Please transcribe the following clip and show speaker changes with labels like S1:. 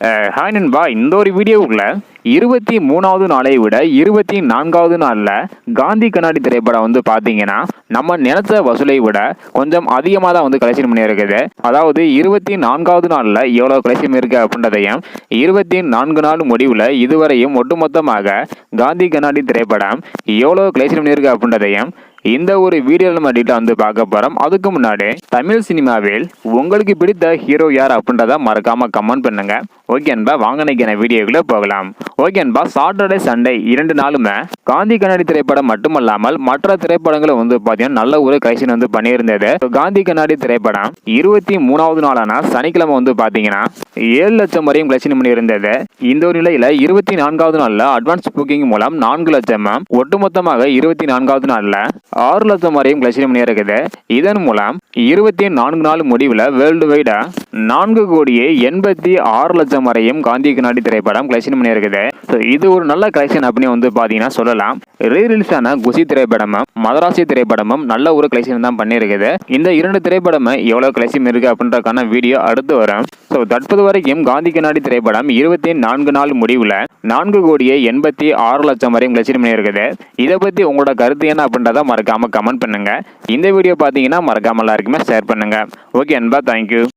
S1: Hi நண்பா. இந்த ஒரு வீடியோவுக்குள்ள இருபத்தி மூணாவது நாளை விட இருபத்தி நான்காவது நாளில் காந்தி கண்ணாடி திரைப்படம் வந்து பார்த்தீங்கன்னா நம்ம நினைச்ச வசூலை விட கொஞ்சம் அதிகமாக தான் வந்து கலெக்ஷன் பண்ணியிருக்குது அதாவது இருபத்தி நான்காவது நாளில் எவ்வளோ கலெக்ஷன் இருக்குது அப்படின்றதையும் இருபத்தி நான்கு நாள் முடிவில் இதுவரையும் ஒட்டுமொத்தமாக காந்தி கண்ணாடி திரைப்படம் எவ்வளோ கலெக்ஷன் பண்ணியிருக்கு அப்படின்றதையும் இந்த ஒரு வீடியோ நம்ம டீட்டெயில் வந்து பார்க்க போகிறோம் அதுக்கு முன்னாடி தமிழ் சினிமாவில் உங்களுக்கு பிடித்த ஹீரோ யார் அப்படின்றத மறக்காமல் கமெண்ட் பண்ணுங்கள் ஓகே அன்பா வாங்க நினைக்கிற வீடியோக்குள்ளே போகலாம். ஓகே அன்பா சாட்டர்டே சண்டே இரண்டு நாளுமே காந்தி கண்ணாடி திரைப்படம் மட்டுமல்லாமல் மற்ற திரைப்படங்களும் வந்து பார்த்தீங்கன்னா நல்ல ஒரு கைசன் வந்து பண்ணியிருந்தது. காந்தி கண்ணாடி திரைப்படம் இருபத்தி மூணாவது நாளான சனிக்கிழமை வந்து பார்த்தீங்கன்னா ஏழு லட்சம் வரையும் கலெக்ஷன் பண்ணியிருந்தது. இந்த ஒரு நிலையில் இருபத்தி நான்காவது நாளில் அட்வான்ஸ் புக்கிங் மூலம் நான்கு லட்சம் ஒட்டுமொத்தமாக இருபத்தி நான்காவது நாளில் ஆறு லட்சம் வரையும் கலெக்ஷன் பண்ணியிருக்குது. இதன் மூலம் இருபத்தி நான்கு நாள் முடிவில் வேர்ல்டு வைடாக நான்கு கோடியே எண்பத்தி ஆறு லட்சம் வரையும் காந்தி கண்ணாடி திரைப்படம் கலெக்ஷன் பண்ணியிருக்குது. ஸோ இது ஒரு நல்ல கலெக்ஷன் அப்படின்னு வந்து பார்த்தீங்கன்னா சொல்லலாம். ரீ ரிலீஸ் ஆன குசி திரைப்படமும் மதராசி திரைப்படமும் நல்ல ஒரு கலெக்ஷன் தான் பண்ணியிருக்குது. இந்த இரண்டு திரைப்படமும் எவ்வளோ கலெக்ஷன் இருக்குது அப்படின்றக்கான வீடியோ அடுத்து வரும். ஸோ தற்போது வரைக்கும் காந்தி கண்ணாடி திரைப்படம் இருபத்தி நான்கு நாள் முடிவில் நான்கு கோடியே எண்பத்தி ஆறு லட்சம் வரையும் கலெக்ஷன் பண்ணியிருக்குது. இதை பற்றி உங்களோட கருத்து என்ன அப்படின்றத மறக்காமல் கமெண்ட் பண்ணுங்க. இந்த வீடியோ பார்த்தீங்கன்னா மறக்காம எல்லாருக்குமே ஷேர் பண்ணுங்க. ஓகே அன்பா தேங்க்யூ